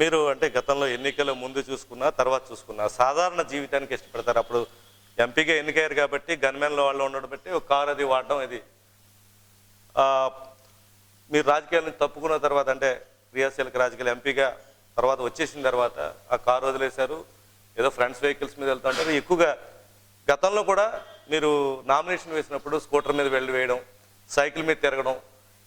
మీరు అంటే గతంలో ఎన్నికల ముందు చూసుకున్నా తర్వాత చూసుకున్నా సాధారణ జీవితానికి ఇష్టపడతారు. అప్పుడు ఎంపీగా ఎన్నికయ్యారు కాబట్టి గన్మెన్లో వాళ్ళు ఉండడం బట్టి ఒక కారు అది వాడడం ఇది. మీరు రాజకీయాలను తప్పుకున్న తర్వాత అంటే క్రియాశీలక రాజకీయాలు ఎంపీగా తర్వాత వచ్చేసిన తర్వాత ఆ కారు వదిలేశారు. ఏదో ఫ్రెండ్స్ వెహికల్స్ మీద వెళ్తూ ఉంటారు. ఎక్కువగా గతంలో కూడా మీరు నామినేషన్ వేసినప్పుడు స్కూటర్ మీద వెళ్ళి వేయడం సైకిల్ మీద తిరగడం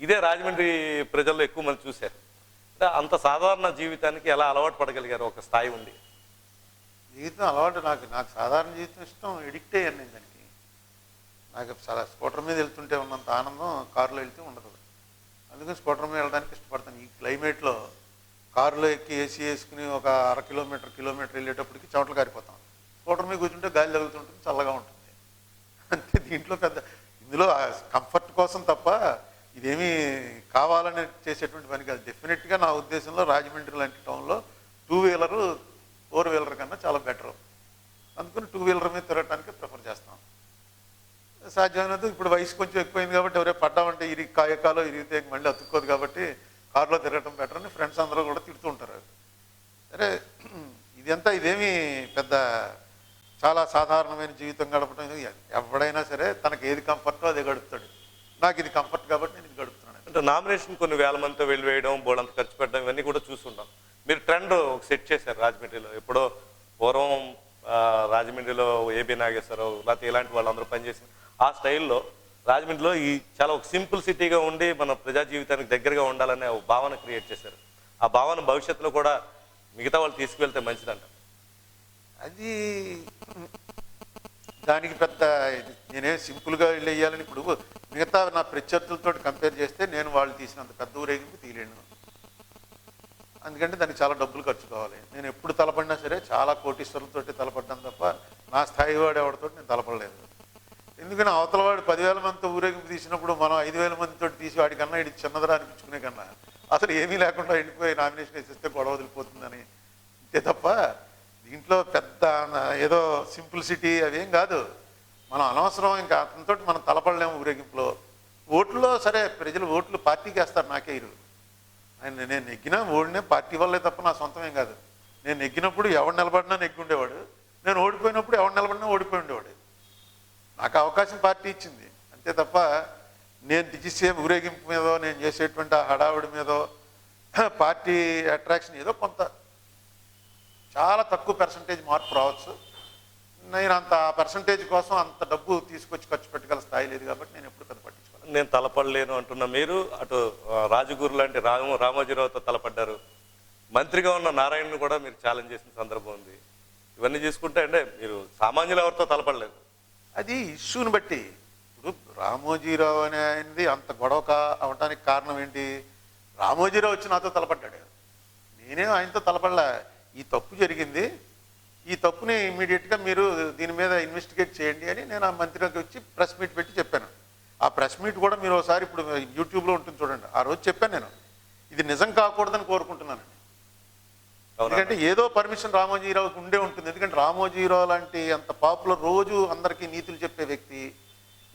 ఇదే రాజమండ్రి ప్రజల్లో ఎక్కువ మంది చూశారు. అంత సాధారణ జీవితానికి ఎలా అలవాటు పడగలిగారు ఒక స్థాయి ఉంది జీవితం అలవాటు నాకు నాకు సాధారణ జీవితం ఇష్టం ఎడిక్ట్ అయ్యాను నేను దానికి. నాకు చాలా స్కూటర్ మీద వెళ్తుంటే ఉన్నంత ఆనందం కారులో వెళ్తే ఉండదు. అందుకని స్కూటర్ మీద వెళ్ళడానికి ఇష్టపడతాను. ఈ క్లైమేట్లో కారులో ఎక్కి ఏసీ వేసుకుని ఒక అర కిలోమీటర్ కిలోమీటర్ వెళ్ళేటప్పటికి చెమటలు కారిపోతాం. స్కూటర్ మీద కూర్చుంటే గాలి తగులుతుంటుంది చల్లగా ఉంటుంది. అంతే దీంట్లో పెద్ద ఇందులో కంఫర్ట్ కోసం తప్ప ఇదేమీ కావాలని చేసేటువంటి పని కాదు. డెఫినెట్గా నా ఉద్దేశంలో రాజమండ్రి లాంటి టౌన్లో టూ వీలరు ఫోర్ వీలర్ కన్నా చాలా బెటర్ అందుకని టూ వీలర్ మీద తిరగటానికి ప్రిఫర్ చేస్తాం. సాధ్యమైనంత ఇప్పుడు వయసు కొంచెం ఎక్కువైంది కాబట్టి ఎవరే పడ్డామంటే ఇరిగి కాయకాలో ఇరిగితే మళ్ళీ అతుక్కోదు కాబట్టి కారులో తిరగటం బెటర్ అని ఫ్రెండ్స్ అందరూ కూడా తిడుతూ ఉంటారు. సరే ఇదంతా ఇదేమీ పెద్ద చాలా సాధారణమైన జీవితం గడపడం ఎవడైనా సరే తనకి ఏది కంఫర్టో అదే గడుపుతాడు. నాకు ఇది కంఫర్ట్ కాబట్టి నేను గడుపుతున్నాను. అంటే నామినేషన్ కొన్ని వేల మందితో వెళ్ళి వేయడం బోడంత ఖర్చు పెట్టడం ఇవన్నీ కూడా చూస్తుంటాం. మీరు ట్రెండ్ ఒక సెట్ చేశారు రాజమండ్రిలో. ఎప్పుడో పూర్వం రాజమండ్రిలో ఏబి నాగేశ్వరరావు లేకపోతే ఇలాంటి వాళ్ళందరూ పనిచేసిన ఆ స్టైల్లో రాజమండ్రిలో ఈ చాలా ఒక సింపుల్ సిటీగా ఉండి మన ప్రజా జీవితానికి దగ్గరగా ఉండాలనే ఒక భావన క్రియేట్ చేశారు. ఆ భావన భవిష్యత్తులో కూడా మిగతా వాళ్ళు తీసుకువెళ్తే మంచిదంట. అది దానికి పెద్ద నేనే సింపుల్గా వెళ్ళి వేయాలని ఇప్పుడు మిగతా నా ప్రత్యర్థులతో కంపేర్ చేస్తే నేను వాళ్ళు తీసినంత పెద్ద ఊరేగింపు తీయలేను అందుకంటే దానికి చాలా డబ్బులు ఖర్చు కావాలి. నేను ఎప్పుడు తలపడినా సరే చాలా కోటీశ్వరులతో తలపడ్డాను తప్ప నా స్థాయి వాడు ఎవరితో నేను తలపడలేదు. ఎందుకని అవతల వాడు పదివేల మందితో ఊరేగింపు తీసినప్పుడు మనం ఐదు వేల మందితో తీసి వాడికన్నా ఇది చిన్నదరా అనిపించుకునే కన్నా అసలు ఏమీ లేకుండా ఎండిపోయి నామినేషన్ వేసేస్తే గొడవ వదిలిపోతుందని. అంతే తప్ప దీంట్లో పెద్ద నా- ఏదో సింప్లిసిటీ అవేం కాదు. మనం అనవసరం ఇంకా అతనితో మనం తలపడలేము ఊరేగింపులో. ఓట్లో సరే ప్రజలు ఓట్లు పార్టీకి వేస్తారు నాకే ఇరు ఆయన నేను నెగ్గినా ఓడినా పార్టీ వల్లే తప్ప నా సొంతమేం కాదు. నేను నెగ్గినప్పుడు ఎవడు నిలబడినా నెగ్గి ఉండేవాడు నేను ఓడిపోయినప్పుడు ఎవడు నిలబడినా ఓడిపోయి ఉండేవాడు. నాకు అవకాశం పార్టీ ఇచ్చింది. అంతే తప్ప నేను తీసే ఊరేగింపు మీదో నేను చేసేటువంటి ఆ హడావుడి మీదో పార్టీ అట్రాక్షన్ ఏదో కొంత. చాలా తక్కువ పర్సంటేజ్ మార్పు రావచ్చు. నేను అంత పర్సంటేజ్ కోసం అంత డబ్బు తీసుకొచ్చి ఖర్చు పెట్టగల స్థాయి లేదు కాబట్టి నేను ఎప్పుడు పెద్ద నేను తలపడలేను అంటున్న మీరు అటు రాజగురు లాంటి రామ రామోజీరావుతో తలపడ్డారు. మంత్రిగా ఉన్న నారాయణను కూడా మీరు ఛాలెంజ్ చేసిన సందర్భం ఉంది. ఇవన్నీ చూసుకుంటే అంటే మీరు సామాన్యులు ఎవరితో తలపడలేదు? అది ఇష్యూని బట్టి. ఇప్పుడు రామోజీరావు అనే ఆయనది అంత గొడవ కా అవటానికి కారణం ఏంటి? రామోజీరావు వచ్చి నాతో తలపడ్డాడు. నేనేం ఆయనతో తలపడలే. ఈ తప్పు జరిగింది. ఈ తప్పుని ఇమ్మీడియట్గా మీరు దీని మీద ఇన్వెస్టిగేట్ చేయండి అని నేను ఆ మంత్రికి వచ్చి ప్రెస్ మీట్ పెట్టి చెప్పాను. ఆ ప్రెస్ మీట్ కూడా మీరు ఒకసారి ఇప్పుడు యూట్యూబ్లో ఉంటుంది చూడండి. ఆ రోజు చెప్పాను నేను. ఇది నిజం కాకూడదని కోరుకుంటున్నాను ఎందుకంటే ఏదో పర్మిషన్ రామోజీరావుకి ఉండే ఉంటుంది. ఎందుకంటే రామోజీరావు లాంటి అంత పాపులర్ రోజు అందరికీ నీతులు చెప్పే వ్యక్తి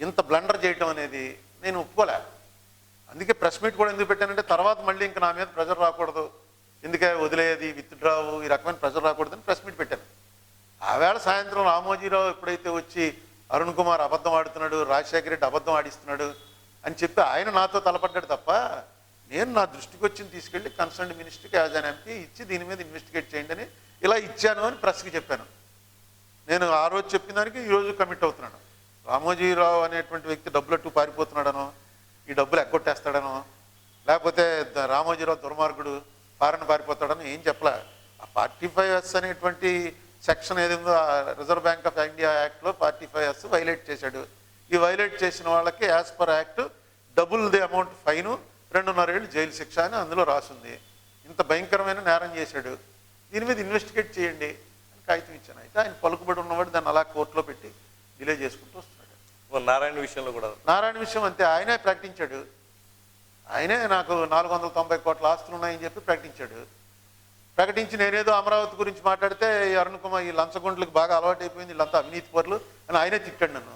ఇంత బ్లండర్ చేయటం అనేది నేను ఒప్పుకోలే. అందుకే ప్రెస్ మీట్ కూడా ఎందుకు పెట్టానంటే తర్వాత మళ్ళీ ఇంకా నా మీద ప్రెజర్ రాకూడదు. ఎందుకే వదిలేది విత్డ్రావు ఈ రకమైన ప్రెషర్ రాకూడదని ప్రెస్ మీట్ పెట్టాను. ఆవేళ సాయంత్రం రామోజీరావు ఎప్పుడైతే వచ్చి అరుణ్ కుమార్ అబద్ధం ఆడుతున్నాడు రాజశేఖర రెడ్డి అబద్ధం ఆడిస్తున్నాడు అని చెప్పి ఆయన నాతో తలపడ్డాడు తప్ప నేను నా దృష్టికి వచ్చిన తీసుకెళ్ళి కన్సర్న్ మినిస్టర్కి యాజ్ అన్ ఎంపీ ఇచ్చి దీని మీద ఇన్వెస్టిగేట్ చేయండి అని ఇలా ఇచ్చాను అని ప్రెస్కి చెప్పాను. నేను ఆ రోజు చెప్పిన దానికి ఈ రోజు కమిట్ అవుతున్నాను. రామోజీరావు అనేటువంటి వ్యక్తి డబ్బులట్టు పారిపోతున్నాడనో ఈ డబ్బులు ఎగ్గొట్టేస్తాడనో లేకపోతే రామోజీరావు దుర్మార్గుడు ఫారెన్ పారిపోతాడని ఏం చెప్పలే. ఆ ఫార్టీ ఫైవ్ ఎస్ అనేటువంటి సెక్షన్ ఏది ఉందో ఆ రిజర్వ్ బ్యాంక్ ఆఫ్ ఇండియా యాక్ట్లో ఫార్టీ ఫైవ్ ఎస్ వైలేట్ చేశాడు. ఈ వైలేట్ చేసిన వాళ్ళకి as per act double the amount fine రెండున్నర ఏళ్ళు జైలు శిక్ష అని అందులో రాసింది. ఇంత భయంకరమైన నేరం చేశాడు. దీని మీద ఇన్వెస్టిగేట్ చేయండి అని కాగితం ఇచ్చాను. అయితే ఆయన పలుకుబడి ఉన్నవాడు దాన్ని అలా కోర్టులో పెట్టి డిలే చేసుకుంటూ వస్తున్నాడు. నారాయణ విషయంలో కూడా. నారాయణ విషయం అంతే. ఆయనే ప్రకటించాడు. ఆయనే నాకు నాలుగు వందల తొంభై కోట్ల ఆస్తులు ఉన్నాయని చెప్పి ప్రకటించాడు. ప్రకటించి నేనేదో అమరావతి గురించి మాట్లాడితే ఈ అరుణ్ కుమార్ ఈ లంచగుండ్లకు బాగా అలవాటు అయిపోయింది వీళ్ళంతా అవినీతి పరులు అని ఆయనే తిట్టాడు నన్ను.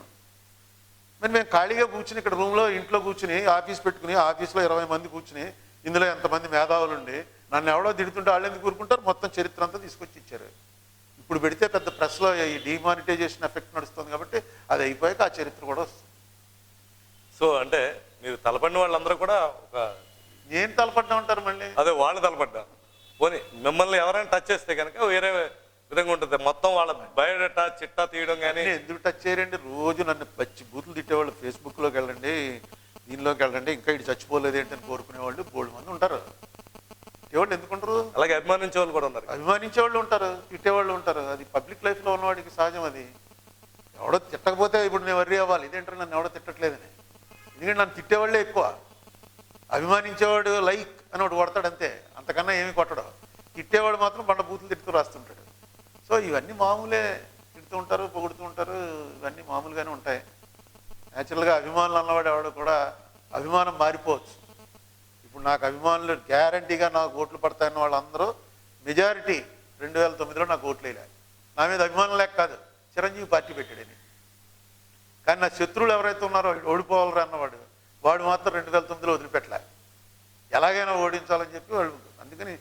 మరి మేము ఖాళీగా కూర్చుని ఇక్కడ రూమ్లో ఇంట్లో కూర్చుని ఆఫీస్ పెట్టుకుని ఆఫీస్లో ఇరవై మంది కూర్చుని ఇందులో ఎంతమంది మేధావులు ఉండి నన్ను ఎవడో తిడుతుంటే వాళ్ళు ఎందుకు కూరుకుంటారు మొత్తం చరిత్ర అంతా తీసుకొచ్చి ఇచ్చారు. ఇప్పుడు పెడితే పెద్ద ప్రెస్లో ఈ డిమానిటైజేషన్ ఎఫెక్ట్ నడుస్తుంది కాబట్టి అది అయిపోయాక ఆ చరిత్ర కూడా వస్తుంది. సో అంటే మీరు తలపడిన వాళ్ళందరూ కూడా ఒక నేను తలపడ్డా ఉంటారు మళ్ళీ? అదే వాళ్ళు తలపడ్డా. పోనీ మిమ్మల్ని ఎవరైనా టచ్ చేస్తే కనుక వేరే విధంగా ఉంటుంది. మొత్తం వాళ్ళ బయోడేటా చిట్టా తీయడం కానీ ఎందుకు టచ్ చేయరండి? రోజు నన్ను పచ్చి బూతులు తిట్టేవాళ్ళు ఫేస్బుక్లోకి వెళ్ళండి దీనిలోకి వెళ్ళండి ఇంకా ఇటు చచ్చిపోలేదు ఏంటని కోరుకునేవాళ్ళు బోల్డ్ మంది ఉంటారు. తిట్టేవాళ్ళు ఎందుకుంటారు అలాగే అభిమానించే వాళ్ళు కూడా ఉన్నారు అభిమానించే వాళ్ళు ఉంటారు తిట్టేవాళ్ళు ఉంటారు. అది పబ్లిక్ లైఫ్లో ఉన్నవాడికి సహజం అది. ఎవడో తిట్టకపోతే ఇప్పుడు నేను వర్రీ అవ్వాలి. ఇదేంటారు నన్ను ఎవడో తిట్టట్లేదని. ఎందుకంటే నన్ను తిట్టేవాళ్ళే ఎక్కువ. అభిమానించేవాడు లైక్ అని ఒకటి కొడతాడు అంతే అంతకన్నా ఏమి కొట్టడు. తిట్టేవాడు మాత్రం బండ బూతులు తిడుతూ రాస్తుంటాడు. సో ఇవన్నీ మామూలే. తిడుతూ ఉంటారు పొగుడుతూ ఉంటారు. ఇవన్నీ మామూలుగానే ఉంటాయి. న్యాచురల్గా అభిమానులు అన్నవాడు ఎవడు కూడా అభిమానం మారిపోవచ్చు. ఇప్పుడు నాకు అభిమానులు గ్యారంటీగా నాకు ఓట్లు పడతాయన్న వాళ్ళందరూ మెజారిటీ రెండు వేల తొమ్మిదిలో నాకు ఓట్లు వేయలే నా మీద అభిమానం లేక కాదు. చిరంజీవి పార్టీ పెట్టాడని కానీ నా శత్రువులు ఎవరైతే ఉన్నారో ఓడిపోవాలరా అన్న వాడు మాత్రం రెండు వేల తొమ్మిదిలో వదిలిపెట్టలే ఎలాగైనా ఓడించాలని చెప్పి వాళ్ళు అందుకని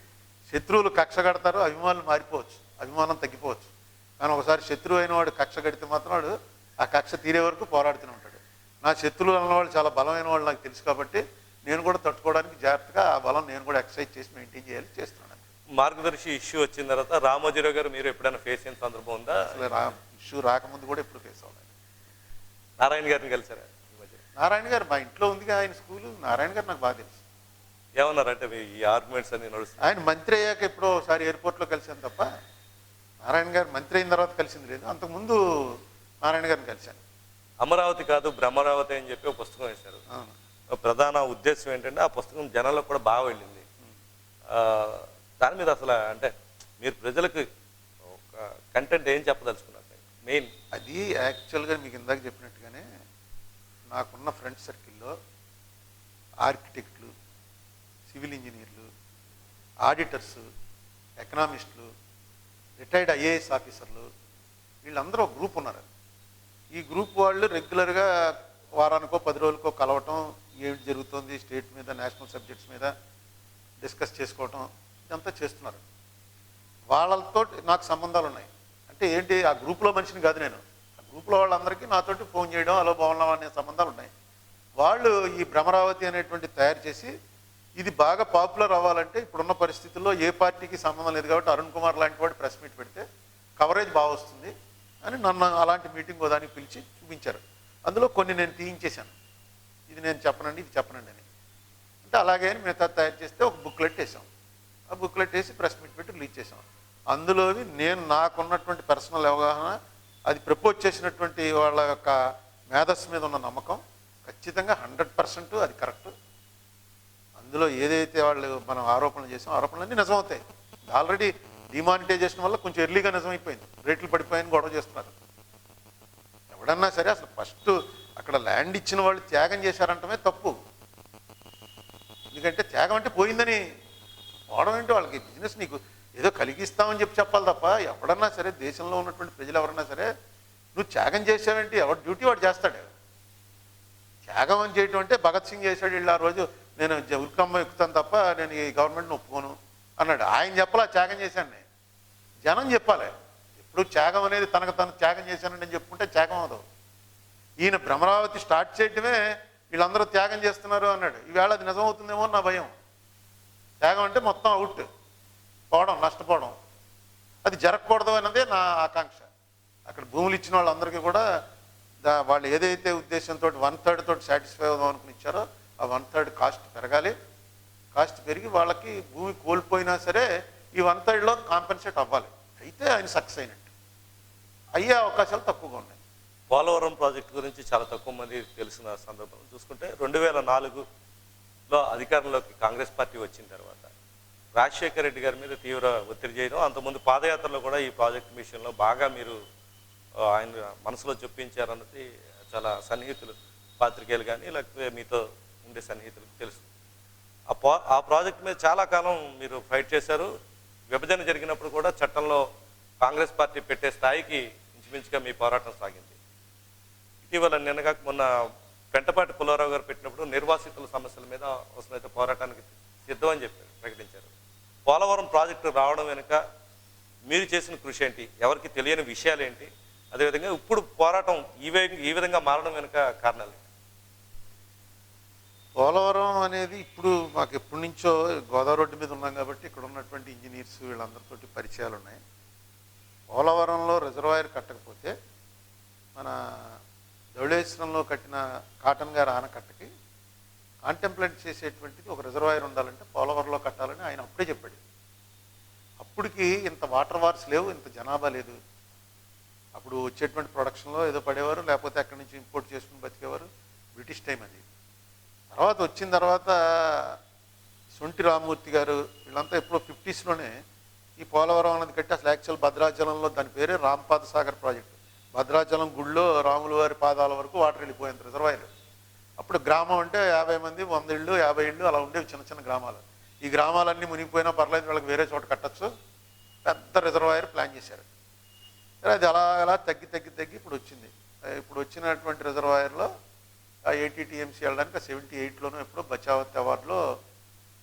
శత్రువులు కక్ష కడతారు అభిమానులు మారిపోవచ్చు అభిమానం తగ్గిపోవచ్చు. కానీ ఒకసారి శత్రువు అయిన వాడు కక్ష కడితే మాత్రం వాడు ఆ కక్ష తీరే వరకు పోరాడుతూనే ఉంటాడు. నా శత్రువులు అన్నవాళ్ళు చాలా బలమైన వాళ్ళు నాకు తెలుసు కాబట్టి నేను కూడా తట్టుకోవడానికి జాగ్రత్తగా ఆ బలం నేను కూడా ఎక్సర్సైజ్ చేసి మెయింటైన్ చేయాలి చేస్తున్నాను. మార్గదర్శి ఇష్యూ వచ్చిన తర్వాత రామోజీరావు గారు మీరు ఎప్పుడైనా ఫేస్ అయిన సందర్భం ఉందా? అసలు రా ఇష్యూ రాకముందు కూడా ఎప్పుడు ఫేస్ అవ్వాలి నారాయణ గారిని కలిసారా? నారాయణ గారు మా ఇంట్లో ఉందిగా ఆయన స్కూలు. నారాయణ గారు నాకు బాగా తెలుసు. ఏమన్నారంటే ఈ ఆర్గ్యుమెంట్స్ అన్ని నడుస్తున్నాయి. ఆయన మంత్రి అయ్యాక ఎప్పుడో ఒకసారి ఎయిర్పోర్ట్లో కలిశాను తప్ప నారాయణ గారు మంత్రి అయిన తర్వాత కలిసింది లేదు. అంతకుముందు నారాయణ గారిని కలిశాను. అమరావతి కాదు బ్రహ్మరావతి అని చెప్పి ఒక పుస్తకం వేశారు. ప్రధాన ఉద్దేశం ఏంటంటే ఆ పుస్తకం జనాలకు కూడా బాగా వెళ్ళింది. దాని మీద అసలు అంటే మీరు ప్రజలకు ఒక కంటెంట్ ఏం చెప్పదలుచుకున్నారు? మెయిన్ అది యాక్చువల్గా మీకు ఇందాక చెప్పినట్టుగానే నాకున్న ఫ్రెండ్ సర్కిల్లో ఆర్కిటెక్ట్లు సివిల్ ఇంజనీర్లు ఆడిటర్స్ ఎకనామిస్టులు రిటైర్డ్ ఐఏఎస్ ఆఫీసర్లు వీళ్ళందరూ ఒక గ్రూప్ ఉన్నారు. ఈ గ్రూప్ వాళ్ళు రెగ్యులర్గా వారానికో పది రోజులకో కలవటం ఏమిటి జరుగుతుంది స్టేట్ మీద నేషనల్ సబ్జెక్ట్స్ మీద డిస్కస్ చేసుకోవటం ఇదంతా చేస్తున్నారు. వాళ్ళతో నాకు సంబంధాలు ఉన్నాయి. అంటే ఏంటి ఆ గ్రూప్లో మనిషిని కాదు నేను. ఆ గ్రూప్లో వాళ్ళందరికీ నాతోటి ఫోన్ చేయడం అలో బాగున్నాం అనే సంబంధాలు ఉన్నాయి. వాళ్ళు ఈ భ్రమరావతి అనేటువంటి తయారు చేసి ఇది బాగా పాపులర్ అవ్వాలంటే ఇప్పుడున్న పరిస్థితుల్లో ఏ పార్టీకి సంబంధం లేదు కాబట్టి అరుణ్ కుమార్ లాంటి వాడు ప్రెస్ మీట్ పెడితే కవరేజ్ బాగా వస్తుంది అని నన్ను అలాంటి మీటింగ్ దానికి పిలిచి చూపించారు. అందులో కొన్ని నేను తీయించేశాను. ఇది నేను చెప్పనండి ఇది చెప్పనండి అని. అంటే అలాగే అని మిగతా తయారు చేస్తే ఒక బుక్లెట్ వేసాం ఆ బుక్లెట్ వేసి ప్రెస్ మీట్ పెట్టి రిలీజ్ చేసాం అందులోవి నేను నాకున్నటువంటి పర్సనల్ అవగాహన అది ప్రపోజ్ చేసినటువంటి వాళ్ళ యొక్క మేధస్సు మీద ఉన్న నమ్మకం ఖచ్చితంగా హండ్రెడ్ పర్సెంట్ అది కరెక్ట్. అందులో ఏదైతే వాళ్ళు మనం ఆరోపణలు చేసాం ఆరోపణలన్నీ నిజమవుతాయి. ఆల్రెడీ డిమానిటైజేషన్ వల్ల కొంచెం ఎర్లీగా నిజమైపోయింది. రేట్లు పడిపోయాయని గొడవ చేస్తున్నారు. ఎవడన్నా సరే అసలు ఫస్ట్ అక్కడ ల్యాండ్ ఇచ్చిన వాళ్ళు త్యాగం చేశారంటమే తప్పు. ఎందుకంటే త్యాగం అంటే పోయిందని పోవడం ఏంటి వాళ్ళకి? బిజినెస్ నీకు ఏదో కలిగిస్తామని చెప్పి చెప్పాలి తప్ప ఎవడన్నా సరే దేశంలో ఉన్నటువంటి ప్రజలు ఎవరన్నా సరే నువ్వు త్యాగం చేసావంటే ఎవరి డ్యూటీ వాడు చేస్తాడు. త్యాగం అని చేయటం అంటే భగత్ సింగ్ చేశాడు వీళ్ళు ఆ రోజు నేను జ- ఉల్కమ్మ ఎక్కుతాను తప్ప నేను ఈ గవర్నమెంట్ని ఒప్పుకోను అన్నాడు. ఆయన చెప్పాలా త్యాగం చేశాను నేను. జనం చెప్పాలి. ఎప్పుడు త్యాగం అనేది తనకు తను త్యాగం చేశానండి అని చెప్పుకుంటే త్యాగం అవదు ఈయన భ్రమరావతి స్టార్ట్ చేయటమే వీళ్ళందరూ త్యాగం చేస్తున్నారు అన్నాడు. ఈవేళ అది నిజమవుతుందేమో నా భయం. త్యాగం అంటే మొత్తం అవుట్. పోవడం నష్టపోవడం. అది జరగకూడదు అన్నదే నా ఆకాంక్ష. అక్కడ భూములు ఇచ్చిన వాళ్ళందరికీ కూడా వాళ్ళు ఏదైతే ఉద్దేశంతో వన్ థర్డ్ తోటి సాటిస్ఫై అవుదాం అనుకుని ఇచ్చారో ఆ వన్ థర్డ్ కాస్ట్ పెరగాలి. కాస్ట్ పెరిగి వాళ్ళకి భూమి కోల్పోయినా సరే ఈ వన్ థర్డ్లో కాంపెన్సేట్ అవ్వాలి. అయితే ఆయన సక్సెస్ అయినట్టు. అయ్యే అవకాశాలు తక్కువగా ఉన్నాయి. పోలవరం ప్రాజెక్ట్ గురించి చాలా తక్కువ మంది తెలిసిన సందర్భం చూసుకుంటే రెండు వేల నాలుగులో అధికారంలోకి కాంగ్రెస్ పార్టీ వచ్చిన తర్వాత రాజశేఖర రెడ్డి గారి మీద తీవ్ర ఒత్తిడి చేయడం అంతకుముందు పాదయాత్రలో కూడా ఈ ప్రాజెక్ట్ విషయంలో బాగా మీరు ఆయన మనసులో చొప్పించారన్నది చాలా సన్నిహితులు పాత్రికేయులు కానీ లేకపోతే మీతో ఉండే సన్నిహితులకు తెలుసు. ఆ పా ఆ ప్రాజెక్ట్ మీద చాలా కాలం మీరు ఫైట్ చేశారు. విభజన జరిగినప్పుడు కూడా చట్టంలో కాంగ్రెస్ పార్టీ పెట్టే స్థాయికి ఇంచుమించుగా మీ పోరాటం సాగింది. ఇటీవల నిన్నగా మొన్న పెంటపాటి పుల్లారావు గారు పెట్టినప్పుడు నిర్వాసితుల సమస్యల మీద అవసరమైతే పోరాటానికి సిద్ధం అని చెప్పారు ప్రకటించారు. పోలవరం ప్రాజెక్టు రావడం వెనుక మీరు చేసిన కృషి ఏంటి? ఎవరికి తెలియని విషయాలు ఏంటి? అదేవిధంగా ఇప్పుడు పోరాటం ఈ ఈ విధంగా మారడం వెనుక కారణాలు పోలవరం అనేది ఇప్పుడు మాకు ఎప్పటి నుంచో గోదావరి రోడ్డు మీద ఉన్నాం కాబట్టి ఇక్కడ ఉన్నటువంటి ఇంజనీర్స్ వీళ్ళందరితోటి పరిచయాలు ఉన్నాయి. పోలవరంలో రిజర్వాయర్ కట్టకపోతే మన ధవళేశ్వరంలో కట్టిన కాటన్ గారి ఆనకట్టకి కాంటెంప్లేట్ చేసేటువంటిది ఒక రిజర్వాయర్ ఉండాలంటే పోలవరంలో కట్టాలని ఆయన అప్పుడే చెప్పాడు. అప్పటికి ఇంత వాటర్ వార్స్ లేవు ఇంత జనాభా లేదు. అప్పుడు వచ్చేటువంటి ప్రొడక్షన్లో ఏదో పడేవారు లేకపోతే అక్కడి నుంచి ఇంపోర్ట్ చేసుకుని బతికేవారు. బ్రిటిష్ టైం అది. తర్వాత వచ్చిన తర్వాత సొంటి రామమూర్తి గారు వీళ్ళంతా ఎప్పుడో ఫిఫ్టీస్లోనే ఈ పోలవరం అన్నది కట్టి అసలు యాక్చువల్ భద్రాచలంలో దాని పేరే రాంపాద సాగర్ ప్రాజెక్ట్. భద్రాచలం గుళ్ళో రాముల వారి పాదాల వరకు వాటర్ వెళ్ళిపోయింది రిజర్వాయర్. అప్పుడు గ్రామం అంటే యాభై మంది వంద ఇళ్ళు యాభై ఇళ్ళు అలా ఉండేవి చిన్న చిన్న గ్రామాలు. ఈ గ్రామాలన్నీ మునిగిపోయినా పర్లేదు వాళ్ళకి వేరే చోట కట్టచ్చు. పెద్ద రిజర్వాయర్ ప్లాన్ చేశారు. అది అలా అలా తగ్గి తగ్గి తగ్గి ఇప్పుడు వచ్చింది. ఇప్పుడు వచ్చినటువంటి రిజర్వాయర్లో ఆ ఎయిటీ టీఎంసీ వెళ్ళడానికి సెవెంటీ ఎయిట్లోనూ ఎప్పుడో బచావత్ అవార్డులో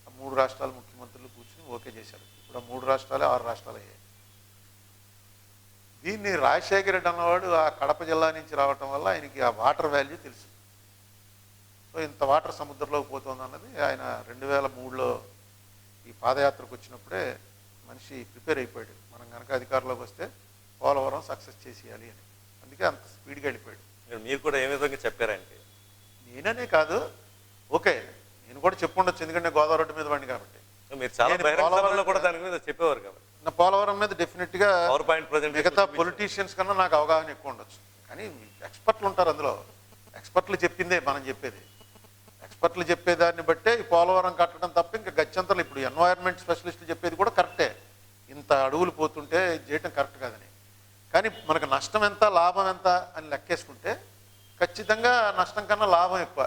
ఆ మూడు రాష్ట్రాల ముఖ్యమంత్రులు కూర్చుని ఓకే చేశారు. ఇప్పుడు ఆ మూడు రాష్ట్రాలే ఆరు రాష్ట్రాలు అయ్యాయి దీన్ని రాజశేఖర రెడ్డి అన్నవాడు ఆ కడప జిల్లా నుంచి రావటం వల్ల ఆయనకి ఆ వాటర్ వాల్యూ తెలుసు. సో ఇంత వాటర్ సముద్రంలోకి పోతుంది అన్నది ఆయన రెండు వేల మూడులో ఈ పాదయాత్రకు వచ్చినప్పుడే మనిషి ప్రిపేర్ అయిపోయాడు. మనం కనుక అధికారంలోకి వస్తే పోలవరం సక్సెస్ చేసేయాలి అని. అందుకే అంత స్పీడ్గా వెళ్ళిపోయాడు. మీరు కూడా ఏ విధంగా చెప్పారంటే నేననే కాదు. ఓకే నేను కూడా చెప్పుండొచ్చు ఎందుకంటే గోదావరి రోడ్డు మీద వాడిని కాబట్టి. మీరు చాలా నేను బహిరంగ పోలవరం- సభల్లో కూడా దాని మీద చెప్పేవారు కాబట్టి. నా పోలవరం మీద పవర్ పాయింట్ ప్రజెంట్ మిగతా పొలిటీషియన్స్ కన్నా నాకు అవగాహన ఎక్కువ ఉండొచ్చు. కానీ ఎక్స్పర్ట్లు ఉంటారు అందులో. ఎక్స్పర్ట్లు చెప్పిందే మనం చెప్పేది. ఎక్స్పర్ట్లు చెప్పేదాన్ని బట్టే ఈ పోలవరం కట్టడం తప్ప ఇంకా గచ్చంతలు ఇప్పుడు ఎన్వైర్న్మెంట్ స్పెషలిస్టులు చెప్పేది కూడా కరెక్టే. ఇంత అడుగులు పోతుంటే చేయటం కరెక్ట్ కాదని. కానీ మనకు నష్టం ఎంత లాభం ఎంత అని లెక్కేసుకుంటే ఖచ్చితంగా నష్టం కన్నా లాభం ఎక్కువ.